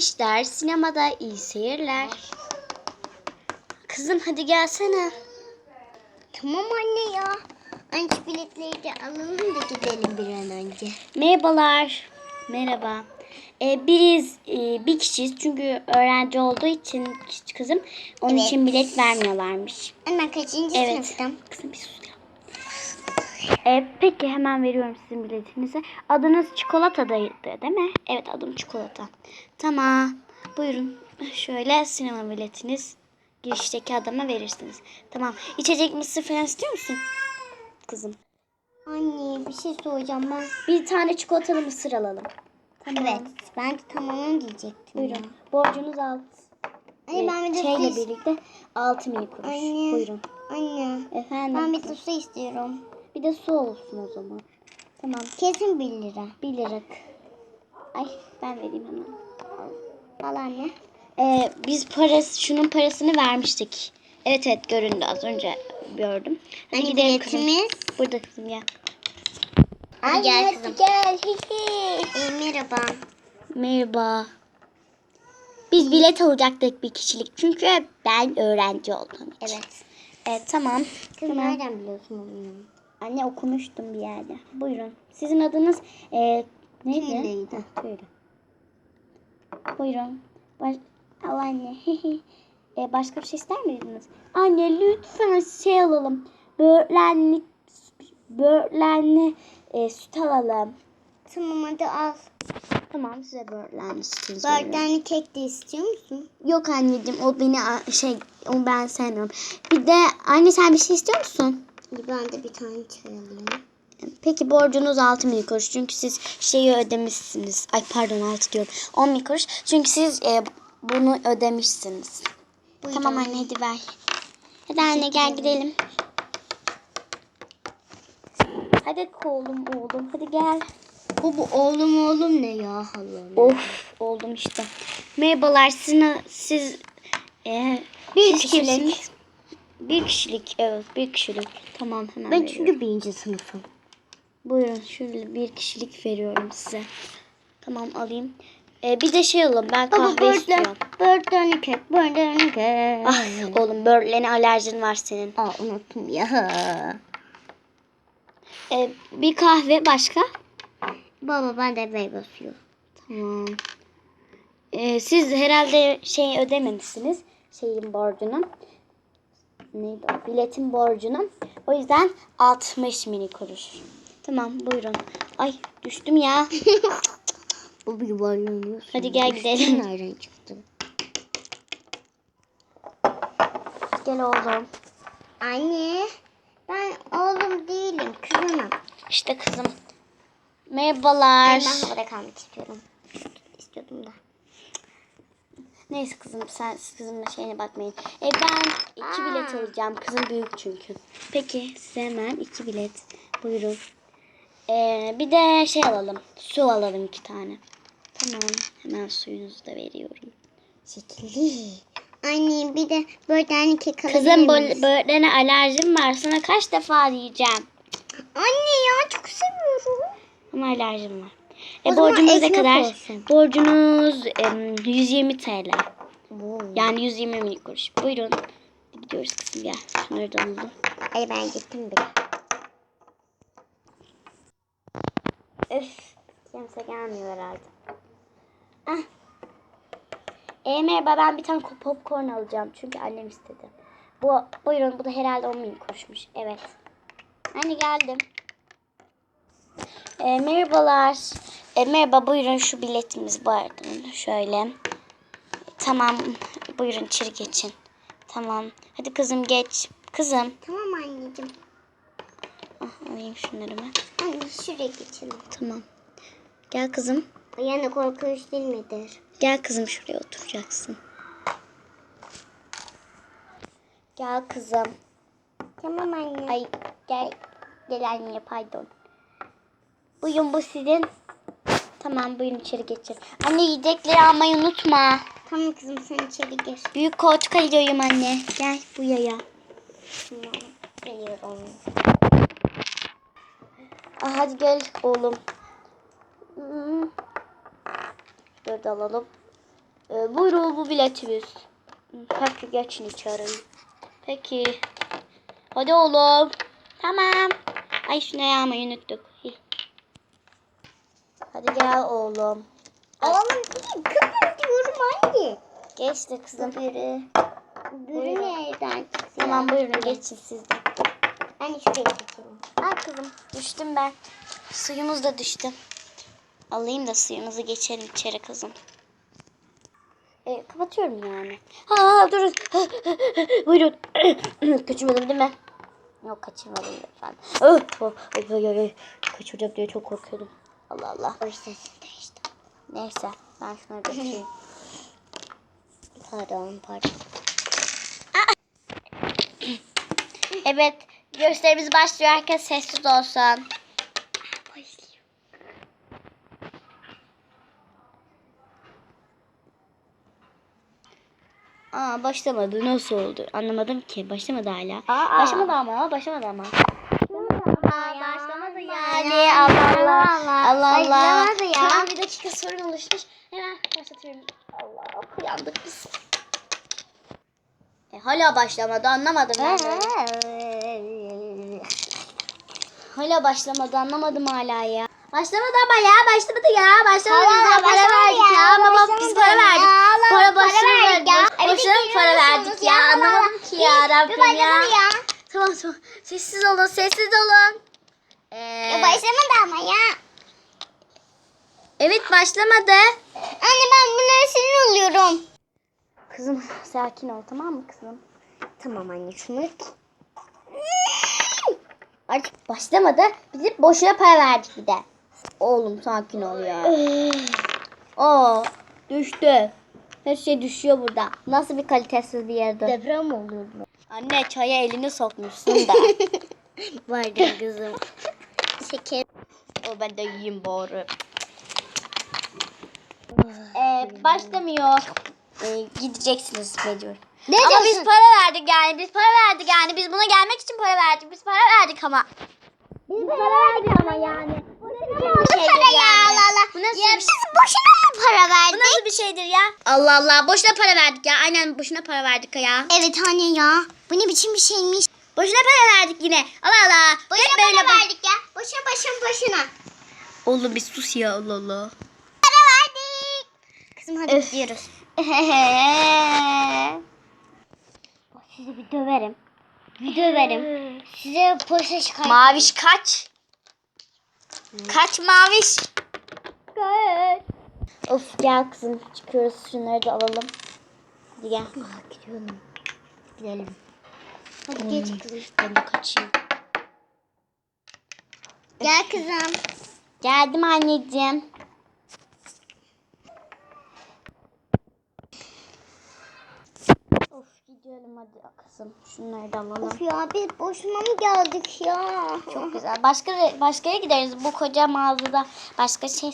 işler. Sinemada iyi seyirler. Kızım hadi gelsene. Tamam anne ya. Anne biletleri de alalım da gidelim bir an önce. Merhabalar. Merhaba. Ee, biz e, bir kişiyiz çünkü öğrenci olduğu için kızım onun Evet. için bilet vermiyorlarmış. Anne kaçıncı Evet. sınıftım? Kızım bir sus Ee, peki hemen veriyorum sizin biletinizi. Adınız çikolatadaydı değil mi? Evet adım çikolata. Tamam. Buyurun. Şöyle sinema biletiniz. Girişteki adama verirsiniz. Tamam. İçecek mısır falan istiyor musun? Kızım. Anne bir şey soracağım ben. Bir tane çikolatalı mısır alalım. Tamam. Evet ben de tamamını diyecektim. Buyurun. Borcunuz alt. Anne ben bir de Şeyle su birlikte 6 mini kuruş. Anne. Buyurun. Anne Efendim. ben bir de su istiyorum. Bir de su olsun o zaman. Tamam. Kesin 1 lira. 1 lira. Ay ben vereyim hemen. Al anne. Ee, biz parası, şunun parasını vermiştik. Evet evet göründü az önce gördüm. Hadi Anne gidelim kızım. biletimiz. Burada kızım gel. Hadi gel kızım. gel. e, merhaba. Merhaba. Biz bilet alacaktık bir kişilik. Çünkü ben öğrenci oldum. Evet. Evet tamam. Kız Tamam. nereden biliyorsun onu? Anne okumuştum bir yerde. Buyurun. Sizin adınız e, neydi? Tüylüydü. Ha, Tüylü. Buyurun. Baş... Al anne. e, başka bir şey ister miydiniz? Anne lütfen şey alalım. Böğürtlenli, böğürtlenli e, süt alalım. Tamam hadi al. Tamam size sütünüzü Dört veriyorum. tane kek de istiyor musun? Yok anneciğim o beni şey onu ben sevmiyorum. Bir de anne sen bir şey istiyor musun? Ben de bir tane çay alayım. Peki borcunuz 6 mil kuruş. Çünkü siz şeyi ödemişsiniz. Ay pardon 6 diyorum. 10 mil kuruş. Çünkü siz e, bunu ödemişsiniz. Buyurun. Tamam anne hadi ver. Hadi anne gel gidelim. Hadi oğlum oğlum hadi gel. Bu, bu oğlum oğlum ne ya Allah'ım. Of oldum işte. Merhabalar sizin siz e, siz kişilik. kimsiniz? Bir kişilik evet bir kişilik. Tamam hemen Ben veriyorum. çünkü birinci sınıfım. Buyurun şöyle bir kişilik veriyorum size. Tamam alayım. Ee, bir de şey alalım ben Baba kahve böğürtlen, istiyorum. böğürtlen kek, böğürtlen kek. Ah oğlum böğürtlene alerjin var senin. Aa unuttum ya. Ee, bir kahve başka? Baba ben de meyve suyu. Tamam. Ee, siz herhalde şey ödememişsiniz. Şeyin borcunu. Neydi o? Biletin borcunu. O yüzden 60 mini kuruş. Tamam buyurun. Ay düştüm ya. Bu bir yuvarlanıyor. Hadi gel gidelim. Nereden çıktı? Gel oğlum. Anne ben oğlum değilim kızımım. İşte kızım. Merhabalar. Ben burada kalmak istiyorum. İstiyordum da. Neyse kızım sen kızımla şeyine bakmayın. E ben iki bilet alacağım. Kızım büyük çünkü. Peki size hemen iki bilet. Buyurun. E, bir de şey alalım. Su alalım iki tane. Tamam. Hemen suyunuzu da veriyorum. Şekilli. Anne bir de böğürtlen kek alabilir Kızım bö- böğürtlene alerjim var. Sana kaç defa diyeceğim. Anne ya çok seviyorum. Ama alerjim var. E borcunuz ne kadar? olsun. Borcunuz em, 120 TL. Oo. Yani 120 minik kuruş. Buyurun. Gidiyoruz kızım gel. Şunları da alalım. Ay ben gittim bile. Öf. Kimse gelmiyor herhalde. Ah. E, merhaba ben bir tane popcorn alacağım. Çünkü annem istedi. Bu, buyurun bu da herhalde 10 bin kuruşmuş. Evet. Anne geldim. E, merhabalar. E, merhaba buyurun şu biletimiz vardı. Şöyle. Tamam. Buyurun içeri geçin. Tamam. Hadi kızım geç. Kızım. Tamam anneciğim. Ah, alayım şunları ben. Anne şuraya geçelim. Tamam. Gel kızım. Yani korkunç değil midir? Gel kızım şuraya oturacaksın. Gel kızım. Tamam anne. Ay gel. Gel anne pardon. Buyurun bu sizin. Tamam buyurun içeri geçin. Anne yiyecekleri almayı unutma. Tamam kızım sen içeri gir. Büyük koltuk alıyorum anne. Gel bu yaya. Tamam. Geliyorum. Ah, hadi gel oğlum. De alalım. Ee, buyurun bu biletimiz. Peki geçin içeri. Peki. Hadi oğlum. Tamam. Ay şunu yağmayı unuttuk. Hi. Hadi gel oğlum. Alalım değil. Diyorum anne. Geçti kızım. Biri. Bürü nereden çıktı? Tamam buyurun geçin siz de. Anne şuraya geçelim. Ay kızım düştüm ben. Suyumuz da düştü. Alayım da suyumuzu geçelim içeri kızım. E, kapatıyorum yani. Ha durun. Buyurun. Kaçırmadım değil mi? Yok kaçırmadım efendim. Oh, oh, ay, ay. Kaçıracağım diye çok korkuyordum. Allah Allah. O sesinde işte. Neyse ben şunları götüreyim. Pardon pardon. evet gösterimiz başlıyor. Herkes sessiz olsun. Aa başlamadı. Nasıl oldu? Anlamadım ki. Başlamadı hala. Aa. Başlamadı ama. Başlamadı ama. Aa, başlamadı yani. Allah Allah. Allah Allah. Tamam bir dakika sorun oluşmuş. Hemen başlatıyorum. Allah uyandık biz. E, hala başlamadı anlamadım ben de. Hala başlamadı anlamadım hala ya. Başlamadı ama ya başlamadı ya. Başlamadı Hala biz para başlamadı verdik ya, ya. Baba biz başlamadı para ya. verdik. Allah, Para para boşuna verdik ya. Evet, Boşuna mı para verdik ya. ya. Anlamadım ki ya Rabbim ya. ya. Tamam tamam. Sessiz olun sessiz olun. Ee, Ya başlamadı ama ya. evet başlamadı. Anne ben bunları sinir oluyorum. Kızım sakin ol tamam mı kızım? Tamam anne şunu. Artık başlamadı. Biz hep boşuna para verdik bir de. Oğlum sakin ol ya. Aa düştü. Her şey düşüyor burada. Nasıl bir kalitesiz bir yerde. Deprem oluyor bu. Anne çaya elini sokmuşsun da. Vardı kızım. Şeker. o ben de yiyeyim bari. Ee, başlamıyor. Ee, gideceksiniz mecbur. Ne ama diyorsun? biz para verdik yani. Biz para verdik yani. Biz buna gelmek için para verdik. Biz para verdik ama. Biz para verdik ama yani. Bu bir şeydir para ya? Allah Allah. Bu nasıl ya bir- biz boşuna mı para Bu verdik? nasıl bir şeydir ya? Allah Allah. Boşuna para verdik ya. Aynen boşuna para verdik ya. Evet anne ya. Bu ne biçim bir şeymiş? Boşuna para verdik yine. Allah Allah. Boşuna Hep böyle para verdik ya. Boşuna boşuna boşuna. Oğlum bir sus ya Allah Allah. Para verdik. Kızım hadi Öf. gidiyoruz. Sizi bir döverim. Bir döverim. Size polise şikayet Maviş kaç. Kaç maviş. Kaç. Of gel kızım çıkıyoruz şunları da alalım. Hadi gel. Ah, gidiyorum. Gidelim. Hadi Hmm. geç kızım. Ben de kaçayım. Gel kızım. Geldim anneciğim. Of gidelim hadi kızım. Şunları da alalım. Of ya biz boşuna mı geldik ya? Çok güzel. Başka başka yere gideriz. Bu koca mağazada başka şey